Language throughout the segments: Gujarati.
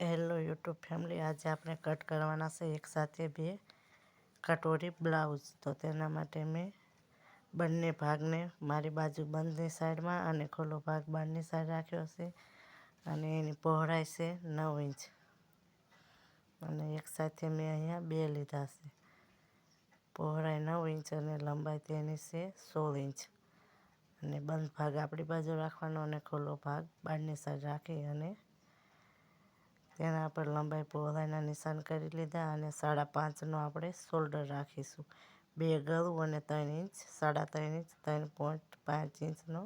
હેલો યુટ્યુબ ફેમિલી, આજે આપણે કટ કરવાના છે એક સાથે બે કટોરી બ્લાઉઝ. તો તેના માટે મેં બંને ભાગને મારી બાજુ બંધની સાઈડમાં અને ખુલ્લો ભાગ બહારની સાઈડ રાખ્યો છે અને એની પહોળાઈ છે નવ ઇંચ. અને એક સાથે મેં અહીંયા બે લીધા છે. પહોળાઈ નવ ઇંચ અને લંબાઈ તેની છે સોળ ઇંચ. અને બંધ ભાગ આપણી બાજુ રાખવાનો અને ખુલ્લો ભાગ બહારની સાઈડ રાખી અને તેના પર લંબાઈ પહોળાઈના નિશાન કરી લીધા અને સાડા પાંચનો આપણે શોલ્ડર રાખીશું. બે ગળું અને ત્રણ ઇંચ, સાડા ત્રણ ઇંચ, ત્રણ પોઈન્ટ પાંચ ઇંચનો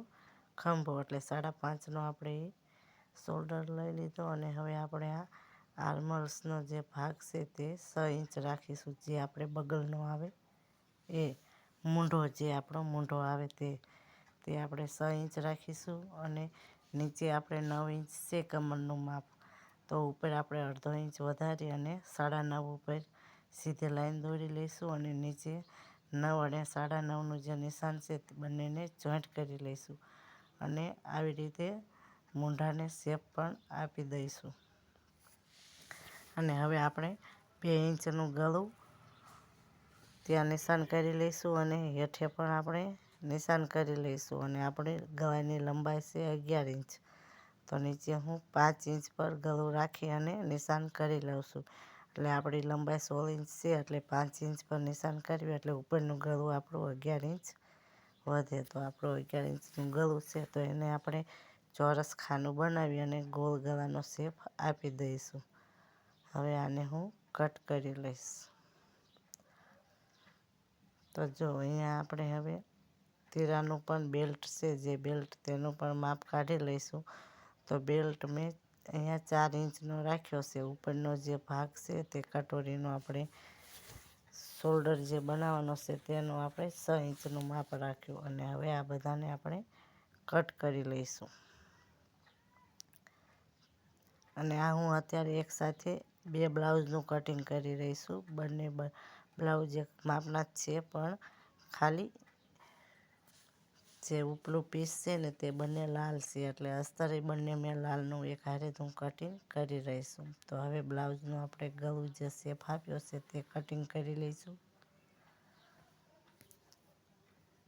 ખંભો. એટલે સાડા પાંચનો આપણે શોલ્ડર લઈ લીધો અને હવે આપણે આ આર્મલ્સનો જે ભાગ છે તે છ ઇંચ રાખીશું. જે આપણે બગલનો આવે, એ મૂંઢો જે આપણો મૂંઢો આવે તે તે આપણે છ ઇંચ રાખીશું અને નીચે આપણે નવ ઇંચ છે કમરનું માપ. તો ઉપર આપણે અડધો ઇંચ વધારી અને સાડા નવ ઉપર સીધી લાઈન દોરી લઈશું અને નીચે નવ અને સાડા નવનું જે નિશાન છે તે બંનેને જોઈન્ટ કરી લઈશું અને આવી રીતે મૂંઢાને શેપ પણ આપી દઈશું. અને હવે આપણે બે ઇંચનું ગળું ત્યાં નિશાન કરી લઈશું અને હેઠે પણ આપણે નિશાન કરી લઈશું અને આપણે ગળાની લંબાઈ છે અગિયાર ઇંચ. તો નીચે હું પાંચ ઇંચ પર ગળું રાખી અને નિશાન કરી લઉં છું. એટલે આપણી લંબાઈ સોળ ઇંચ છે, એટલે પાંચ ઇંચ પર નિશાન કરવી, એટલે ઉપરનું ગળું આપણું અગિયાર ઇંચ વધે. તો આપણું અગિયાર ઇંચનું ગળું છે, તો એને આપણે ચોરસ ખાનું બનાવી અને ગોળ ગળાનો શેપ આપી દઈશું. હવે આને હું કટ કરી લઈશ. તો જો, અહીંયા આપણે હવે તીરાનું પણ બેલ્ટ છે, જે બેલ્ટ તેનું પણ માપ કાઢી લઈશું. તો બેલ્ટ મેં અહીંયા ચાર ઇંચનો રાખ્યો છે. ઉપરનો જે ભાગ છે તે કટોરીનો આપણે શોલ્ડર જે બનાવવાનો છે તેનો આપણે છ ઇંચનું માપ રાખ્યું અને હવે આ બધાને આપણે કટ કરી લઈશું. અને આ હું અત્યારે એકસાથે બે બ્લાઉઝનું કટિંગ કરી રહીશું બંને બ્લાઉઝ એક માપના જ છે પણ ખાલી જે ઉપલું પીસ છે ને તે બંને લાલ છે એટલે અસ્તરે બંને મેં લાલનું એક હારે હું કટિંગ કરી રહીશું. તો હવે બ્લાઉઝનું આપણે ગળું જે શેપ આપ્યો છે તે કટિંગ કરી લઈશું.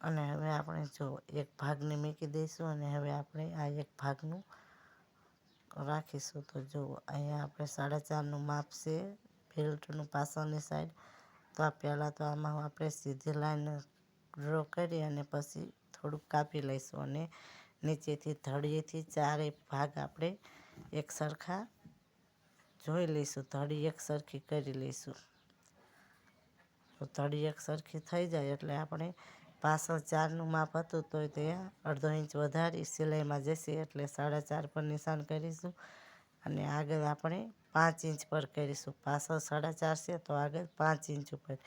અને હવે આપણે જો એક ભાગને મૂકી દઈશું અને હવે આપણે આ એક ભાગનું રાખીશું. તો જો અહીંયા આપણે સાડા ચારનું માપ છે બેલ્ટનું પાછળની સાઈડ તો આ પહેલાં તો આમાં આપણે સીધી લાઈન ડ્રો કરી અને પછી થોડુંક કાપી લઈશું અને નીચેથી ધડીએથી ચારે ભાગ આપણે એક સરખા જોઈ લઈશું. ધડી એક સરખી કરી લઈશું. તો ધડી એક સરખી થઈ જાય એટલે આપણે પાછળ ચારનું માપ હતું તો તે અડધો ઇંચ વધારી સિલાઈમાં જશે એટલે સાડા ચાર પર નિશાન કરીશું અને આગળ આપણે પાંચ ઇંચ પર કરીશું. પાછળ સાડા ચાર છે તો આગળ પાંચ ઇંચ ઉપર.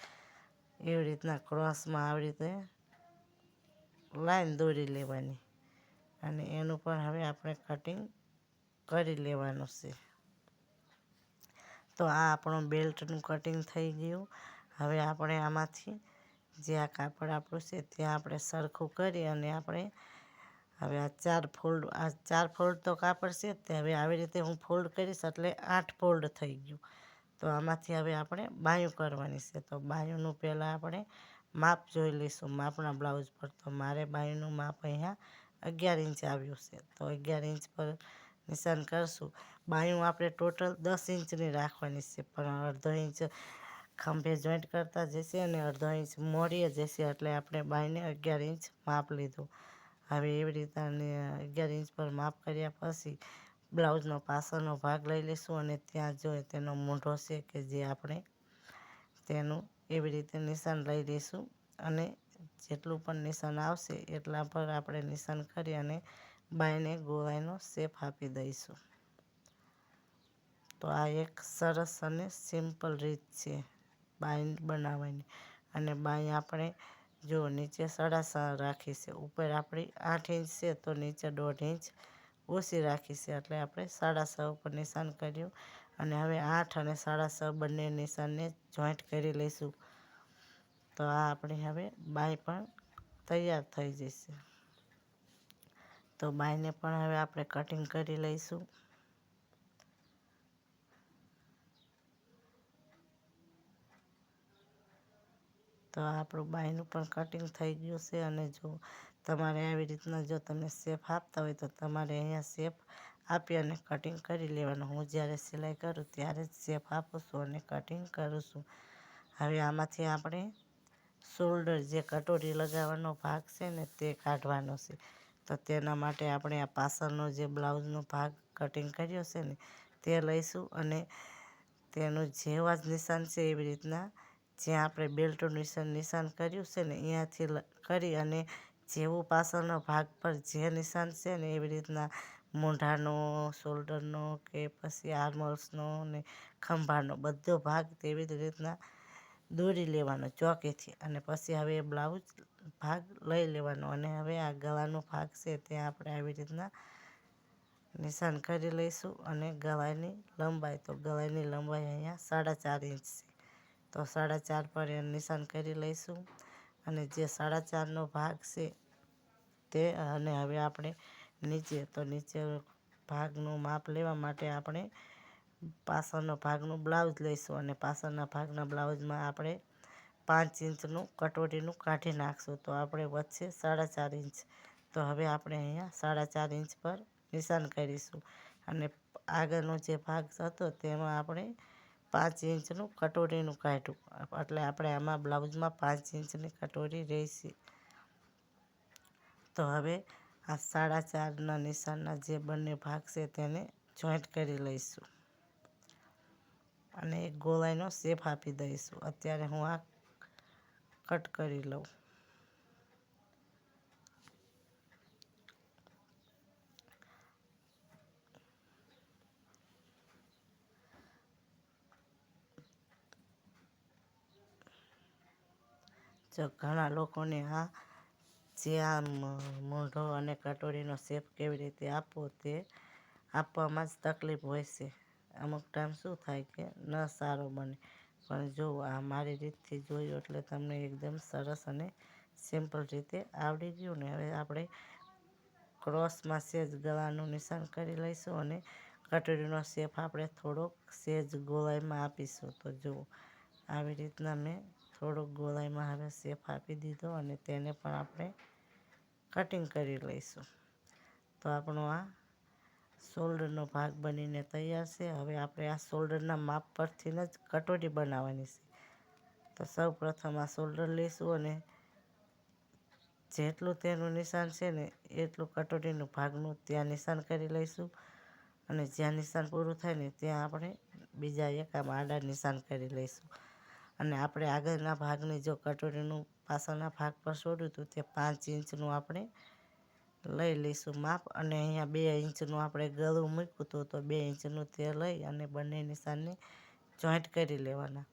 એવી રીતના ક્રોસમાં આવી રીતે લાઈન દોરી લેવાની. અને એનું પણ હવે આપણે કટિંગ કરી લેવાનું છે. તો આ આપણું બેલ્ટનું કટિંગ થઈ ગયું. હવે આપણે આમાંથી જે આ કાપડ આપણું છે ત્યાં આપણે સરખું કરી અને આપણે હવે આ ચાર ફોલ્ડ આ ચાર ફોલ્ડ તો કાપડ છે તે. હવે આવી રીતે હું ફોલ્ડ કરીશ એટલે આઠ ફોલ્ડ થઈ ગયું. તો આમાંથી હવે આપણે બાયું કરવાની છે. તો બાયુંનું પહેલાં આપણે માપ જોઈ લઈશું, માપના બ્લાઉઝ પર. તો મારે બાયનું માપ અહીંયા અગિયાર ઇંચ આવ્યું છે. તો અગિયાર ઇંચ પર નિશાન કરશું. બાયું આપણે ટોટલ દસ ઇંચની રાખવાની છે, પણ અડધો ઇંચ ખંભે જોઈન્ટ કરતાં જશે અને અડધો ઇંચ મોડીએ જશે, એટલે આપણે બાયને અગિયાર ઇંચ માપ લીધું. હવે એવી રીતના અગિયાર ઇંચ પર માપ કર્યા પછી બ્લાઉઝનો પાછળનો ભાગ લઈ લઈશું અને ત્યાં જોઈએ તેનો મૂંઢો છે કે જે આપણે તેનું એવી રીતે નિશાન લઈ લઈશું અને જેટલું પણ નિશાન આવશે એટલા પર આપણે નિશાન કરી અને બાયને ગોળાઈનો શેપ આપી દઈશું. તો આ એક સરસ અને સિમ્પલ રીત છે બાય બનાવવાની. અને બાય આપણે જો નીચે સાડા રાખી છે, ઉપર આપણી આઠ ઇંચ છે તો નીચે દોઢ ઇંચ ઓછી રાખી એટલે આપણે સાડા ઉપર નિશાન કર્યું અને હવે આઠ અને સાડા છ બંને નિશાનને જોઈન્ટ કરી લઈશું. તો આ આપણી હવે બાય પણ તૈયાર થઈ જશે. તો બાયને પણ હવે આપણે કટિંગ કરી લઈશું. તો આપણું બાયનું પણ કટિંગ થઈ ગયું છે અને જો તમારે આવી રીતના જો તમે શેપ આપતા હોય તો તમારે અહીંયા શેપ આપી અને કટિંગ કરી લેવાનું. હું જ્યારે સિલાઈ કરું ત્યારે જ શેપ આપું છું અને કટિંગ કરું છું. હવે આમાંથી આપણે શોલ્ડર જે કટોરી લગાવવાનો ભાગ છે ને તે કાઢવાનો છે. તો તેના માટે આપણે આ પાછળનો જે બ્લાઉઝનો ભાગ કટિંગ કર્યો છે ને તે લઈશું અને તેનું જેવા જ નિશાન છે એવી રીતના જ્યાં આપણે બેલ્ટનું નિશાન નિશાન કર્યું છે ને અહીંયાથી કરી અને જેવું પાછળનો ભાગ પર જે નિશાન છે ને એવી રીતના મોઢાનો, શોલ્ડરનો કે પછી આર્મલ્સનો ને ખંભાનો, બધો ભાગ તેવી જ રીતના દોરી લેવાનો ચોકેથી અને પછી હવે બ્લાઉઝ ભાગ લઈ લેવાનો અને હવે આ ગળાનો ભાગ છે ત્યાં આપણે આવી રીતના નિશાન કરી લઈશું અને ગળાની લંબાઈ, તો ગળાની લંબાઈ અહીંયા સાડા ચાર ઇંચ છે. તો સાડા ચાર પર નિશાન કરી લઈશું અને જે સાડા ચારનો ભાગ છે તે અને હવે આપણે નીચે તો નીચે ભાગનું માપ લેવા માટે આપણે પાછળનો ભાગનું બ્લાઉઝ લઈશું અને પાછળના ભાગના બ્લાઉઝમાં આપણે પાંચ ઇંચનું કટોરીનું કાઢી નાખશું. તો આપણે વચ્ચે સાડા ચાર ઇંચ. તો હવે આપણે અહીંયા સાડા ચાર ઇંચ પર નિશાન કરીશું. અને આગળનો જે ભાગ હતો તેમાં આપણે પાંચ ઇંચનું કટોરીનું કાઢ્યું. એટલે આપણે આમાં બ્લાઉઝમાં પાંચ ઇંચની કટોરી રહેશે. તો હવે આ સાડા ચારના નિશાનના જે બંને ભાગ છે તેને જોઈન્ટ કરી લઈશું. અને એક ગોળાઈનો શેપ આપી દઈશું. અત્યારે હું આ કટ કરી લઉં. જો ઘણા લોકોને આ જે આ મોઢો અને કટોરીનો શેપ કેવી રીતે આપવો તે આપવામાં જ તકલીફ હોય છે. અમુક ટાઈમ શું થાય કે ન સારો બને. પણ જો આ મારી રીતથી જોયું એટલે તમને એકદમ સરસ અને સિમ્પલ રીતે આવડી ગયું ને હવે આપણે ક્રોસમાં સેજ ગળાનું નિશાન કરી લઈશું અને કટોરીનો શેપ આપણે થોડોક સેજ ગોળાઈમાં આપીશું. તો જુઓ આવી રીતના મેં થોડોક ગોળાઈમાં હવે શેપ આપી દીધો અને તેને પણ આપણે કટિંગ કરી લઈશું. તો આપણો આ શોલ્ડરનો ભાગ બનીને તૈયાર છે. હવે આપણે આ શોલ્ડરના માપ પરથી જ કટોરી બનાવવાની છે. તો સૌ પ્રથમ આ શોલ્ડર લઈશું અને જેટલું તેનું નિશાન છે ને એટલું કટોરીનું ભાગનું ત્યાં નિશાન કરી લઈશું. અને જ્યાં નિશાન પૂરું થાય ને ત્યાં આપણે બીજા એક આમ આડા નિશાન કરી લઈશું. અને આપણે આગળના ભાગની જો કટોરીનું પાછળના ભાગ પર છોડ્યું હતું તે પાંચ ઇંચનું આપણે લઈ લઈશું માપ. અને અહીંયા બે ઇંચનું આપણે ગળું મૂક્યું હતું તો બે ઇંચનું તે લઈ અને બંને નિશાનને જોઈન્ટ કરી લેવાના.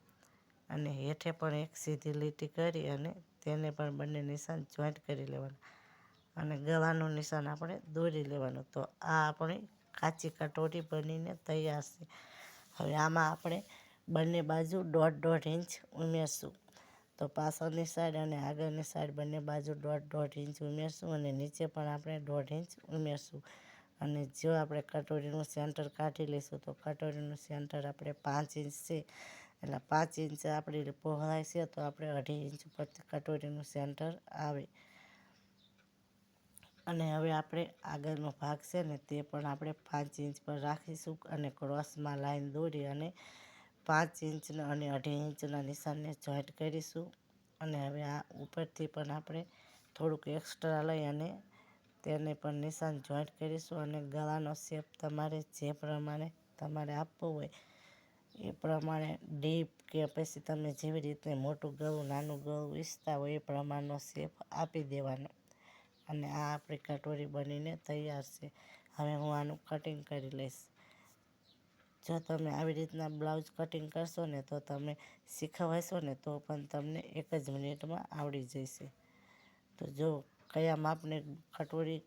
અને હેઠે પણ એક સીધી લીટી કરી અને તેને પણ બંને નિશાન જોઈન્ટ કરી લેવાના. અને ગળાનું નિશાન આપણે દોરી લેવાનું. તો આ આપણી કાચી કટોરી બનીને તૈયાર છે. હવે આમાં આપણે બંને બાજુ દોઢ દોઢ ઇંચ ઉમેરશું. તો પાછળની સાઈડ અને આગળની સાઈડ બંને બાજુ દોઢ દોઢ ઇંચ ઉમેરશું અને નીચે પણ આપણે દોઢ ઇંચ ઉમેરશું. અને જો આપણે કટોરીનું સેન્ટર કાઢી લઈશું, તો કટોરીનું સેન્ટર આપણે પાંચ ઇંચ છે. એટલે પાંચ ઇંચ આપણી પહોળાઈ છે, તો આપણે અઢી ઇંચ પરથી કટોરીનું સેન્ટર આવે. અને હવે આપણે આગળનો ભાગ છે ને, તે પણ આપણે પાંચ ઇંચ પર રાખીશું અને ક્રોસમાં લાઈન દોરી અને પાંચ ઇંચના અને અઢી ઇંચના નિશાનને જોઈન્ટ કરીશું. અને હવે આ ઉપરથી પણ આપણે થોડુંક એક્સ્ટ્રા લઈ અને તેને પણ નિશાન જોઈન્ટ કરીશું. અને ગળાનો શેપ તમારે જે પ્રમાણે તમારે આપવો હોય એ પ્રમાણે ડીપ કે પછી તમે જેવી રીતે મોટું ગળું, નાનું ગળું ઈચ્છતા હોય એ પ્રમાણનો શેપ આપી દેવાનો. અને આ આપણી કટોરી બનીને તૈયાર છે. હવે હું આનું કટિંગ કરી લઈશ. જો તમે આવી રીતના બ્લાઉઝ કટિંગ કરશો ને તો તમે શીખવાશો ને તો પણ તમને એક જ મિનિટમાં આવડી જશે. તો જો કયા માપને કટોરી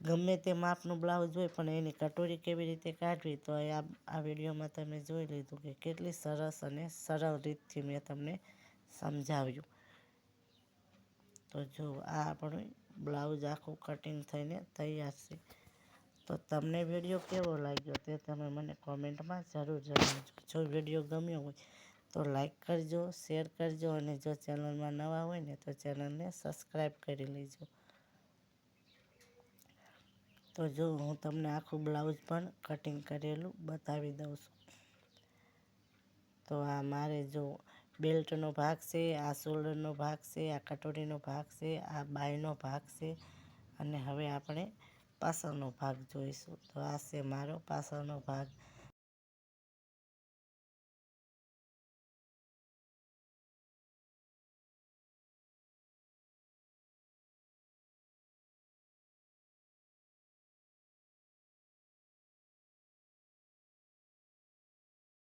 ગમે તે માપનું બ્લાઉઝ હોય પણ એની કટોરી કેવી રીતે કાઢવી તો આ આ વિડીયોમાં તમે જોઈ લીધું કે કેટલી સરસ અને સરળ રીતથી મેં તમને સમજાવ્યું. તો જો આ આપણું બ્લાઉઝ આખું કટિંગ થઈને તૈયાર છે. તો તમને વીડિયો કેવો લાગ્યો તે તમે મને કોમેન્ટમાં જરૂર જણાવજો. જો વીડિયો ગમ્યો હોય તો લાઈક કરજો શેર કરજો અને જો ચેનલમાં નવા હોય ને તો ચેનલને સબસ્ક્રાઈબ કરી લેજો. તો જો હું તમને આખું બ્લાઉઝ પણ કટિંગ કરેલું બતાવી દઉં છું. તો આ મારે જો બેલ્ટનો ભાગ છે, આ શોલ્ડરનો ભાગ છે, આ કટોરીનો ભાગ છે, આ બાયનો ભાગ છે અને હવે આપણે પાછળનો ભાગ જોઈશું. તો આ છે મારો પાછળનો ભાગ.